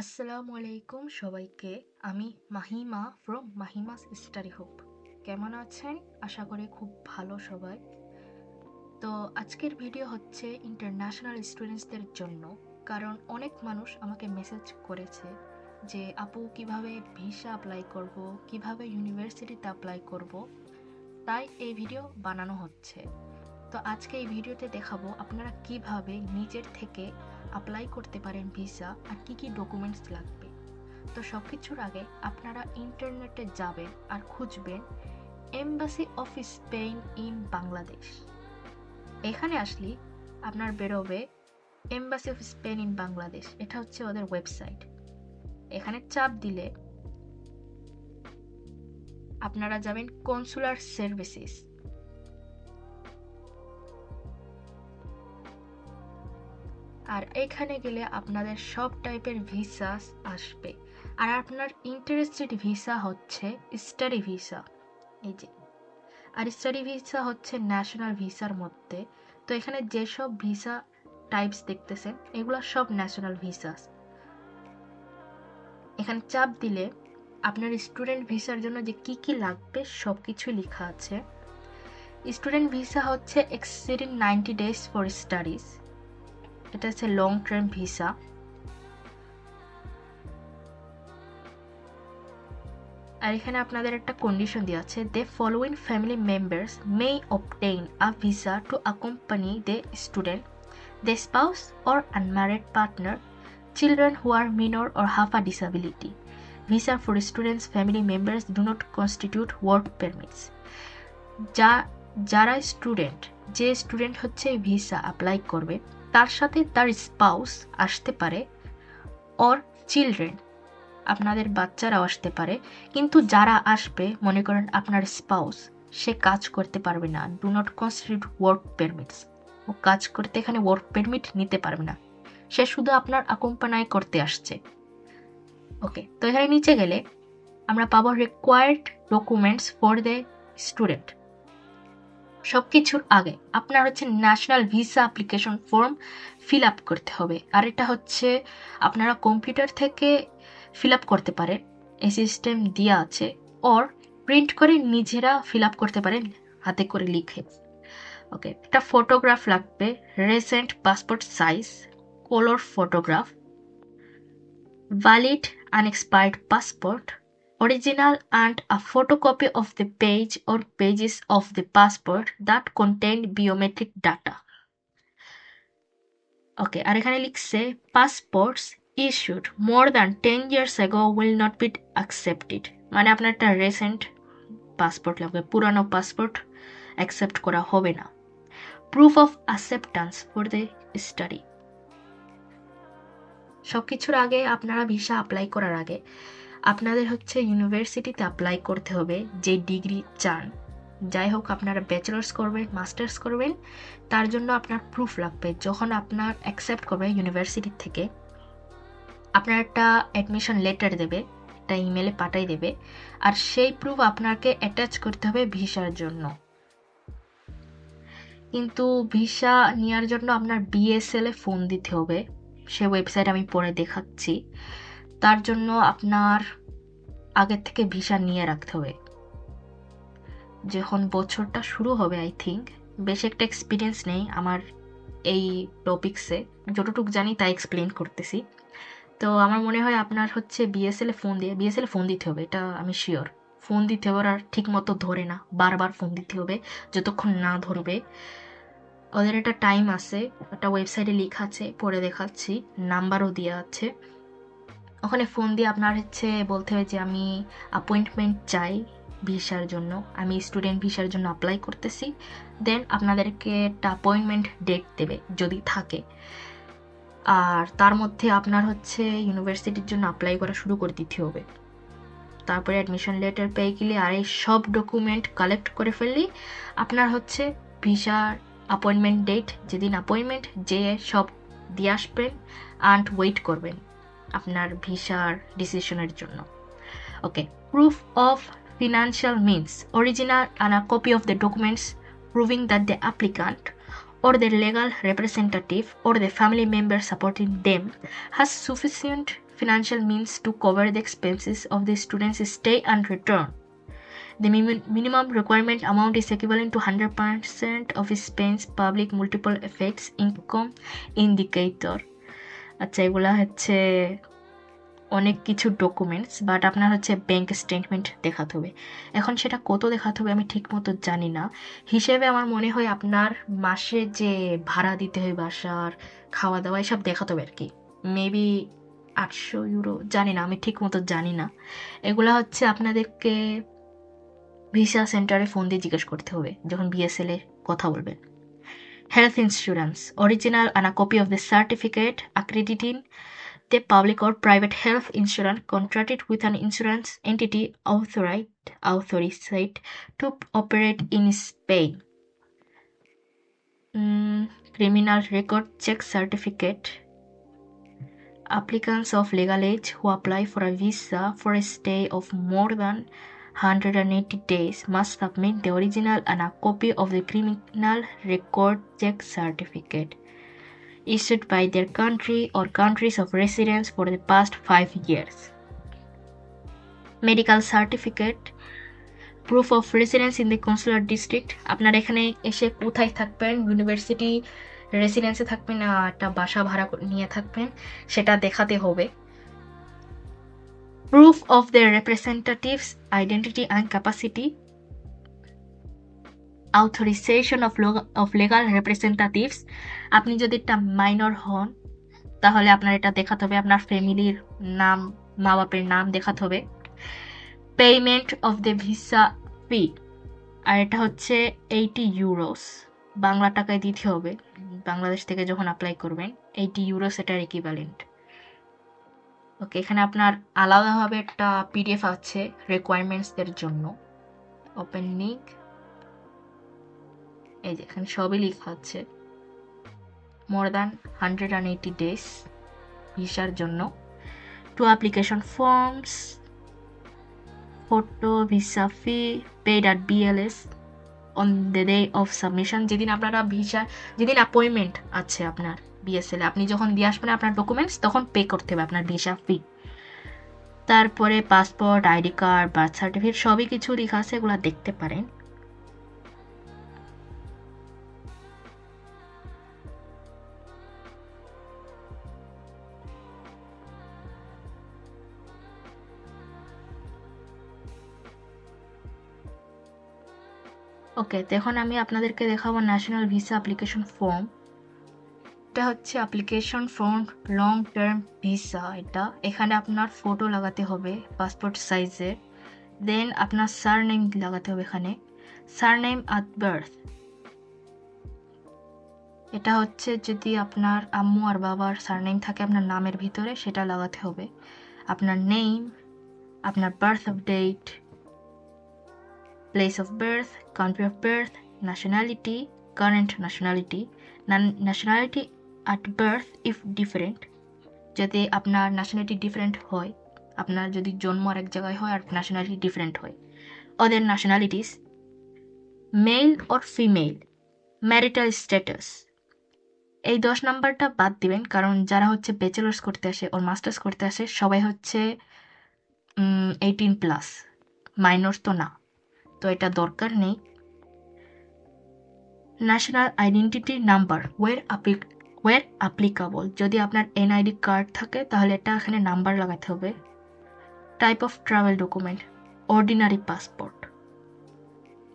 আসসালামু আলাইকুম সবাইকে। আমি Mahima from Mahima's study hope কেমন আছেন? আশা করি খুব ভালো সবাই। তো আজকের ভিডিও হচ্ছে ইন্টারন্যাশনাল স্টুডেন্টসদের জন্য। কারণ অনেক মানুষ আমাকে মেসেজ করেছে যে, আপু, কীভাবে ভিসা অ্যাপ্লাই করব? কীভাবে ইউনিভার্সিটিতে অ্যাপ্লাই করব? তাই এই ভিডিও বানানো হচ্ছে। তো আজকে এই ভিডিওতে দেখাবো আপনারা কীভাবে নিজের থেকে অ্যাপ্লাই করতে পারেন ভিসা আর কি কি ডকুমেন্টস লাগবে। তো সব কিছুর আগে আপনারা ইন্টারনেটে যাবেন আর খুঁজবেন embassy of Spain in Bangladesh এখানে আসলে আপনার বেরোবে embassy of Spain in Bangladesh এটা হচ্ছে ওদের ওয়েবসাইট এখানে চাপ দিলে আপনারা যাবেন কনসুলার সার্ভিসেস আর এখানে গেলে আপনাদের সব টাইপের ভিসা আসবে। আর আপনার ইন্টারেস্টেড ভিসা হচ্ছে স্টাডি ভিসা। এই যে। আর স্টাডি ভিসা হচ্ছে ন্যাশনাল ভিসার মধ্যে। তো এখানে যেসব ভিসা টাইপস দেখতেছেন, এগুলো সব ন্যাশনাল ভিসাস এখানে চাপ দিলে আপনার স্টুডেন্ট ভিসার জন্য যে কি কি লাগবে সব কিছু লেখা আছে। স্টুডেন্ট ভিসা হচ্ছে exceeding ninety days for studies এটা হচ্ছে লং টার্ম ভিসা আর এখানে আপনাদের একটা কন্ডিশন দেওয়া আছে the following family members may obtain a visa to accompany the student the spouse or unmarried partner children who are minor or have a disability visa for students family members do not constitute work permits যা যারা student যে student হচ্ছে visa apply করবে তার সাথে তার spouse আসতে পারে অর চিলড্রেন আপনাদের বাচ্চারাও আসতে পারে। কিন্তু যারা আসবে, মনে করেন আপনার স্পাউস সে কাজ করতে পারবে না। Do not constitute work permits ও কাজ করতে এখানে ওয়ার্ক পারমিট নিতে পারবে না। সে শুধু আপনার আকম্পানায় করতে আসছে। ওকে তো এখানে নিচে গেলে আমরা পাবো required documents for the student সব কিছুর আগে আপনার হচ্ছে national visa application form fill up করতে হবে। আর এটা হচ্ছে আপনারা কম্পিউটার থেকে ফিল আপ করতে পারেন, এই সিস্টেম দেওয়া আছে অর প্রিন্ট করে নিজেরা ফিল আপ করতে পারেন, হাতে করে লিখে। ওকে একটা ফটোগ্রাফ লাগবে recent passport size colour photograph valid unexpired passport original and a photocopy of the page or pages of the passport that contain biometric data. Okay আর এখানে লিখছে passports issued more than ten years ago will not be accepted মানে আপনার একটা recent passport লাগবে, পুরানো passport accept করা হবে না। Proof of acceptance for the study সব কিছুর আগে আপনারা ভিসা অ্যাপ্লাই করার আগে আপনাদের হচ্ছে ইউনিভার্সিটিতে অ্যাপ্লাই করতে হবে যে ডিগ্রি চান। যাই হোক, আপনারা ব্যাচেলার্স করবেন মাস্টার্স করবেন, তার জন্য আপনার প্রুফ লাগবে। যখন আপনার অ্যাকসেপ্ট করবে ইউনিভার্সিটি থেকে, আপনার একটা অ্যাডমিশন লেটার দেবে, একটা ইমেলে পাঠাই দেবে, আর সেই প্রুফ আপনাকে অ্যাটাচ করতে হবে ভিসার জন্য। কিন্তু ভিসা নেওয়ার জন্য আপনার বিএসএল এ ফোন দিতে হবে। সে ওয়েবসাইট আমি পরে দেখাচ্ছি। তার জন্য আপনার আগের থেকে ভিসা নিয়ে রাখতে হবে। যখন বছরটা শুরু হবে আই থিঙ্ক বেশ একটা এক্সপিরিয়েন্স নেই আমার এই টপিক্সে যতটুকু জানি তাই এক্সপ্লেন করতেছি। তো আমার মনে হয় আপনার হচ্ছে বিএসএল ফোন দিয়ে বিএসএল ফোন দিতে হবে, এটা আমি শিওর ফোন দিতে হবে আর ঠিক মতো ধরে না, বারবার ফোন দিতে হবে, যতক্ষণ না ধরবে। ওদের একটা টাইম আছে, একটা ওয়েবসাইটে লেখা আছে পরে দেখাচ্ছি নাম্বারও দেওয়া আছে। ওখানে ফোন দিয়ে আপনার হচ্ছে বলতে হবে যে আমি অ্যাপয়েন্টমেন্ট চাই ভিসার জন্য। আমি স্টুডেন্ট ভিসার জন্য অ্যাপ্লাই করতেছি। দেন আপনাদেরকে একটা অ্যাপয়েন্টমেন্ট ডেট দেবে যদি থাকে। আর তার মধ্যে আপনার হচ্ছে ইউনিভার্সিটির জন্য অ্যাপ্লাই করা শুরু করে দিতে হবে। তারপরে অ্যাডমিশন লেটার পেয়ে গেলে আর এই সব ডকুমেন্ট কালেক্ট করে ফেললে। আপনার হচ্ছে ভিসার অ্যাপয়েন্টমেন্ট ডেট যেদিন অ্যাপয়েন্টমেন্ট যে সব দিয়ে আসবেন অ্যান্ড ওয়েট করবেন। আপনার ভিসার ডিসিশনের জন্য okay proof of financial means original and a copy of the documents proving that the applicant or their legal representative or the family member supporting them has sufficient financial means to cover the expenses of the student's stay and return. The min- minimum requirement amount is equivalent to 100% of Spain's public multiple effects income indicator. আচ্ছা এগুলা হচ্ছে অনেক কিছু documents but আপনার হচ্ছে bank statement দেখাতে হবে। এখন সেটা কত দেখাতে হবে আমি ঠিক মতো জানি না। হিসেবে আমার মনে হয় আপনার মাসে যে ভাড়া দিতে হয় বাসার খাওয়া দাওয়া এসব দেখাতে হবে আর কি। মেবি আটশো ইউরো জানি না, আমি ঠিক মতো জানি না। এগুলা হচ্ছে আপনাদেরকে ভিসা সেন্টারে ফোন দিয়ে জিজ্ঞেস করতে হবে, যখন বিএসএল এ কথা বলবেন। health insurance, original and a copy of the certificate accrediting the public or private health insurance contracted with an insurance entity authorized, authorized to operate in Spain. Mm, criminal record check certificate. Applicants of legal age who apply for a visa for a stay of more than 180 days must submit the original and a copy of the criminal record check certificate issued by their country or countries of residence for the past five years. Medical certificate, proof of residence in the consular district. আপনার এখানে এসে কোথায় থাকবেন university রেসিডেন্সে থাকবেন একটা বাসা ভাড়া নিয়ে থাকবেন সেটা দেখাতে হবে proof of their representatives identity and capacity authorization of, of legal representatives আপনি যদি একটা মাইনর হন তাহলে আপনার এটা দেখাতে হবে আপনার ফ্যামিলির নাম মা বাপের নাম দেখাতে হবে। Payment of the visa fee আর এটা হচ্ছে এইটি ইউরোস বাংলা টাকায় দিতে হবে। বাংলাদেশ থেকে যখন অ্যাপ্লাই করবেন এইটি ইউরোস এটার ইকুইভ্যালেন্ট ওকে এখানে আপনার আলাদাভাবে একটা পিডিএফ আছে রিকোয়ারমেন্টসদের জন্য। ওপেন লিঙ্ক এই যে, এখানে সবই লেখা আছে। More than hundred and eighty days ভিসার জন্য। Two application forms photo visa fee paid at BLS on the day of submission যেদিন আপনারা ভিসা যেদিন অ্যাপয়েন্টমেন্ট আছে আপনার। বিএসএল আপনি যখন দিয়ে আসবেন আপনার ডকুমেন্টস তখন পে করতে হবে আপনার ভিসা ফি তারপরে passport ID card birth certificate সবই কিছু লেখা আছে, এগুলো দেখতে পারেন। ওকে তো এখন আমি আপনাদেরকে দেখাবো ন্যাশনাল ভিসা অ্যাপ্লিকেশন ফর্ম এটা হচ্ছে application form long term visa এটা। এখানে আপনার ফটো লাগাতে হবে পাসপোর্ট সাইজের দেন আপনার সার নেম লাগাতে হবে এখানে। সার নেম আট বার্থ এটা হচ্ছে যদি আপনার আম্মু আর বাবার সারনেম থাকে আপনার নামের ভিতরে সেটা লাগাতে হবে। আপনার নেম আপনার birth of date place of birth, country of birth, nationality, current nationality, nan- at birth if different, যাতে আপনার ন্যাশনালিটি ডিফারেন্ট হয়, আপনার যদি জন্ম আর এক জায়গায় হয় আর ন্যাশনালিটি ডিফারেন্ট হয়। ওদের nationalities male or female marital status এই দশ নাম্বারটা বাদ দিবেন, কারণ যারা হচ্ছে ব্যাচেলার্স করতে আসে ওর মাস্টার্স করতে আসে, সবাই হচ্ছে এইটিন প্লাস মাইনর তো না। তো এটা দরকার নেই। ন্যাশনাল আইডেন্টিটি নাম্বার ওয়ের ওয়ের অ্যাপ্লিকাবল যদি আপনার এনআইডি কার্ড থাকে, তাহলে এটা এখানে নাম্বার লাগাতে হবে। Type of travel document ordinary passport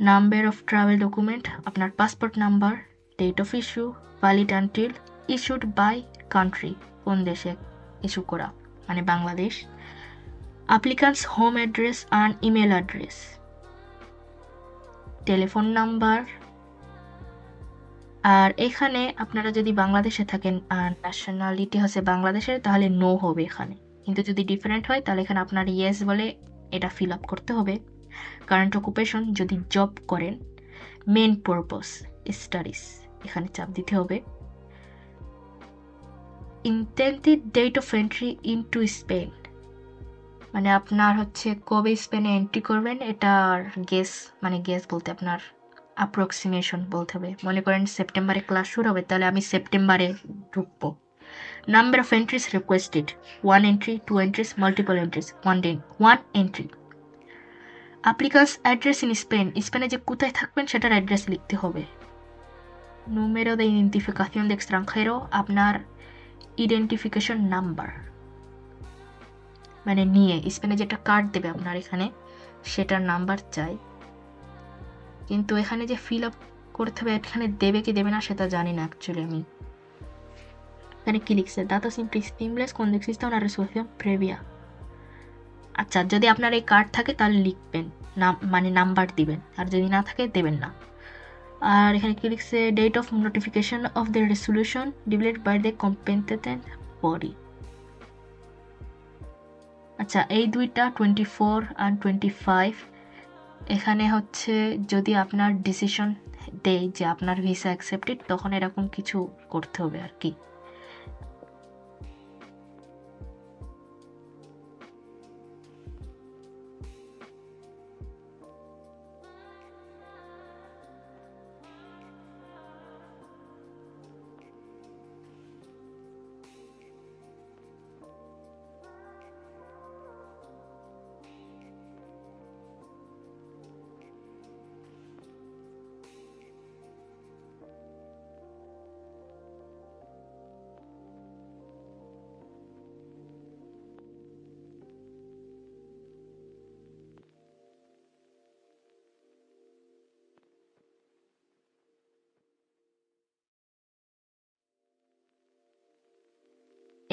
number of travel document আপনার passport number date of issue valid until issued by country কোন দেশে ইস্যু করা মানে Bangladesh. Applicants home address and email address telephone number আর এখানে আপনারা যদি বাংলাদেশে থাকেন আর ন্যাশনালিটি হচ্ছে বাংলাদেশের, তাহলে নো হবে এখানে। কিন্তু যদি ডিফারেন্ট হয়, তাহলে এখানে আপনার ইয়েস বলে এটা ফিল আপ করতে হবে। কারেন্ট অকুপেশন যদি জব করেন মেন পারপস স্টাডিজ এখানে চাপ দিতে হবে। Intended date of entry into Spain মানে আপনার হচ্ছে কবে স্পেনে এন্ট্রি করবেন এটার গেস মানে গেস বলতে আপনার অ্যাপ্রক্সিমেশন বলতে হবে। মনে করেন সেপ্টেম্বরে ক্লাস শুরু হবে, তাহলে আমি সেপ্টেম্বরে ঢুকবো। Number of entries requested one entry two entries multiple entries one day one entry applicant's address in Spain স্পেনে যে কোথায় থাকবেন সেটার অ্যাড্রেস লিখতে হবে। Número de identificación de extranjero, আপনার ইডেন্টিফিকেশন নাম্বার মানে নিয়ে স্পেনে যেটা কার্ড দেবে আপনার এখানে, সেটার নাম্বার চাই। কিন্তু এখানে যে ফিল আপ করতে হবে, এখানে দেবে কি দেবে না সেটা জানি না অ্যাকচুয়ালি আমি। এখানে কি লিখছে? Datos imprescindibles cuando exista una resolución previa আচ্ছা যদি আপনার এই কার্ড থাকে তাহলে লিখবেন। নাম মানে নাম্বার দিবেন। আর যদি না থাকে, দেবেন না। আর এখানে কি লিখছে? Date of notification of the resolution delivered by the competent body আচ্ছা এই দুইটা টোয়েন্টি ফোর আর টোয়েন্টি ফাইভ এখানে হচ্ছে যদি আপনার ডিসিশন দেয় যে আপনার ভিসা অ্যাকসেপ্টেড তখন এরকম কিছু করতে হবে আর কি।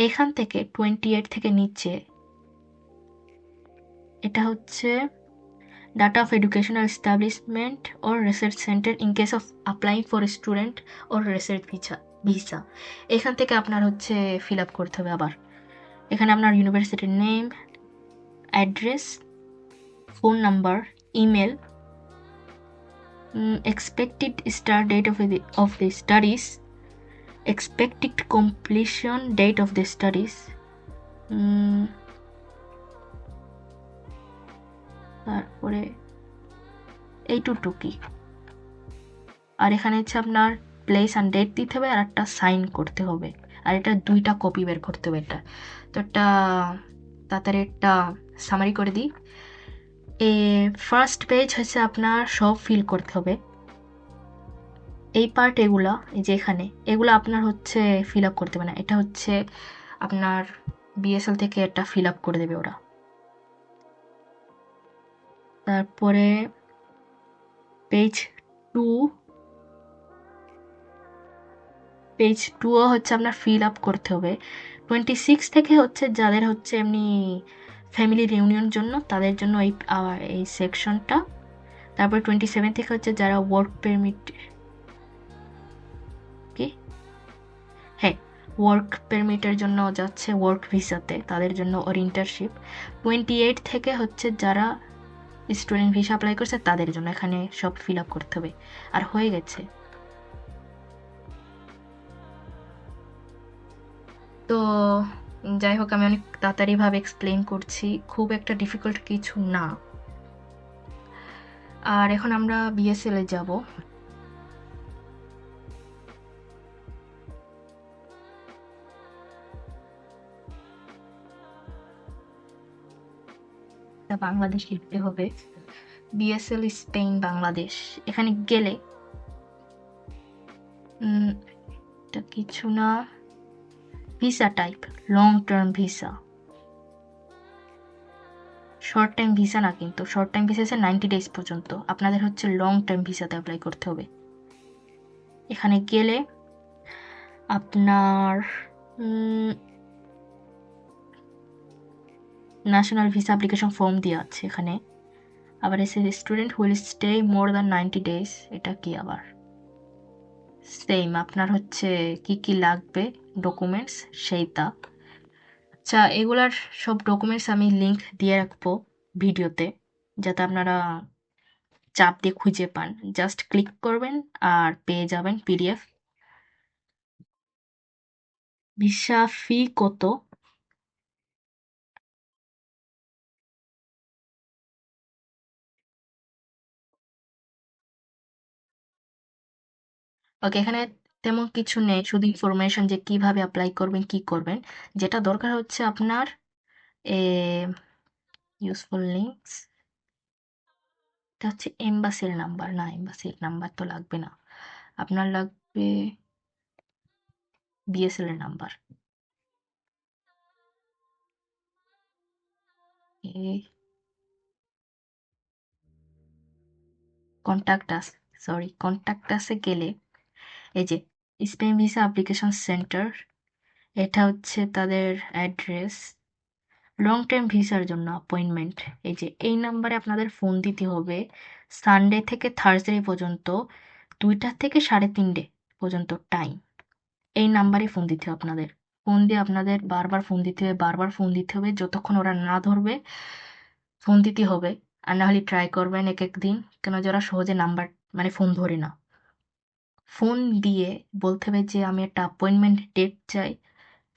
এখান থেকে টোয়েন্টি এইট থেকে নিচে। এটা হচ্ছে data of educational establishment or research centre in case of applying for student or research visa visa এখান থেকে আপনার হচ্ছে ফিল আপ করতে হবে আবার। এখানে আপনার ইউনিভার্সিটির name address phone number email expected start date of of the studies expected completion date of the studies. Um, তারপরে এইটুটুকি আর এখানে হচ্ছে আপনার প্লেস অ্যান্ড ডেট দিতে হবে আর একটা সাইন করতে হবে। আর এটা দুইটা কপি বের করতে হবে এটা। তো একটা তাড়াতাড়ি একটা সামারি করে দিই। এ ফার্স্ট পেজ হচ্ছে আপনার সব ফিল করতে হবে। এই পার্ট এগুলা, এই যে এখানে, এগুলো আপনার হচ্ছে ফিল আপ করতে হবে না। এটা হচ্ছে আপনার বিএসএল থেকে এটা ফিল আপ করে দেবে ওরা। তারপরে পেজ টু পেজ টুও হচ্ছে আপনার ফিল আপ করতে হবে। টোয়েন্টি সিক্স থেকে হচ্ছে যাদের হচ্ছে এমনি ফ্যামিলি রিউনিয়ন জন্য, তাদের জন্য এই এই সেকশনটা তারপর টোয়েন্টি সেভেন থেকে হচ্ছে যারা ওয়ার্ক পারমিট হ্যাঁ ওয়ার্ক পারমিটের জন্য যাচ্ছে ওয়ার্ক ভিসাতে তাদের জন্য ওর ইন্টারশিপ টোয়েন্টি এইট থেকে হচ্ছে যারা স্টুডেন্ট ভিসা অ্যাপ্লাই করছে, তাদের জন্য এখানে সব ফিল আপ করতে হবে। আর হয়ে গেছে। তো যাই হোক, আমি অনেক তাড়াতাড়িভাবে এক্সপ্লেন করছি। খুব একটা ডিফিকাল্ট কিছু না। আর এখন আমরা বিএসএল এ যাব। এটা বাংলাদেশ লিখতে হবে। BSL Spain Bangladesh. এখানে গেলে কিছু না visa type long term visa short time visa না কিন্তু শর্ট টাইম ভিসা আছে নাইনটি ডেজ পর্যন্ত। আপনাদের হচ্ছে লং টার্ম ভিসাতে অ্যাপ্লাই করতে হবে। এখানে গেলে, আপনার ন্যাশনাল ভিসা অ্যাপ্লিকেশন ফর্ম দেওয়া আছে এখানে। আবার এসে student will stay more than ninety days এটা কি আবার? সেম আপনার হচ্ছে কি কি লাগবে? ডকুমেন্টস সেইটা। আচ্ছা এগুলার সব ডকুমেন্টস আমি লিংক দিয়ে রাখব ভিডিওতে, যাতে আপনারা চাপ দিয়ে খুঁজে পান। জাস্ট ক্লিক করবেন আর পেয়ে যাবেন পিডিএফ ভিসা ফি কত? ওকে এখানে তেমন কিছু নেই, শুধু ইনফরমেশন যে কীভাবে অ্যাপ্লাই করবেন, কি করবেন। যেটা দরকার হচ্ছে আপনার, এ ইউজফুল লিঙ্কস এটা হচ্ছে এম্বাসির নাম্বার না এম্বাসির নাম্বার তো লাগবে না। আপনার লাগবে বিএসএল এর number contact us sorry contact আসে গেলে এই যে, স্পেন ভিসা অ্যাপ্লিকেশন সেন্টার, এটা হচ্ছে তাদের অ্যাড্রেস। লং টাইম ভিসার জন্য অ্যাপয়েন্টমেন্ট এই যে, এই নাম্বারে আপনাদের ফোন দিতে হবে। সানডে থেকে থার্সডে পর্যন্ত, দুইটা থেকে সাড়ে তিনটে পর্যন্ত টাইম এই নাম্বারে ফোন দিতে হবে আপনাদের। ফোন দিয়ে আপনাদের বারবার ফোন দিতে হবে, বারবার ফোন দিতে হবে, যতক্ষণ ওরা না ধরবে ফোন দিতে হবে। আর না হলে ট্রাই করবেন এক এক দিন। কেন যারা সহজে নাম্বার মানে ফোন ধরে না। ফোন দিয়ে বলতে হবে যে আমি একটা অ্যাপয়েন্টমেন্ট ডেট চাই,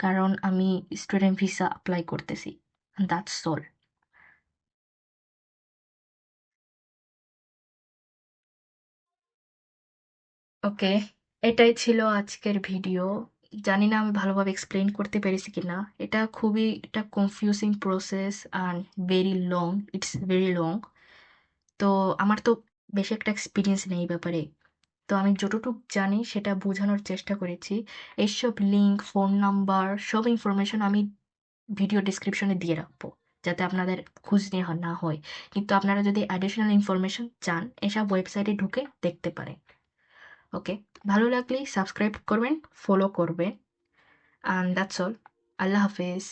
কারণ আমি স্টুডেন্ট ভিসা অ্যাপ্লাই করতেছি দ্যাটস অল ওকে এটাই ছিল আজকের ভিডিও জানি না আমি ভালোভাবে এক্সপ্লেন করতে পেরেছি কিনা। এটা খুবই একটা confusing process and very long it's very long তো আমার তো বেশি একটা এক্সপিরিয়েন্স নেই ব্যাপারে। তো আমি যতটুকু জানি সেটা বোঝানোর চেষ্টা করেছি। এইসব লিঙ্ক ফোন নাম্বার সব ইনফরমেশন আমি ভিডিও ডিসক্রিপশনে দিয়ে রাখব, যাতে আপনাদের খুঁজ নেওয়া না হয়। কিন্তু আপনারা যদি অ্যাডিশনাল ইনফরমেশন চান, এসব ওয়েবসাইটে ঢুকে দেখতে পারেন। ওকে ভালো লাগলে সাবস্ক্রাইব করবেন ফলো করবেন। অ্যান্ড দ্যাটস অল আল্লাহ হাফেজ।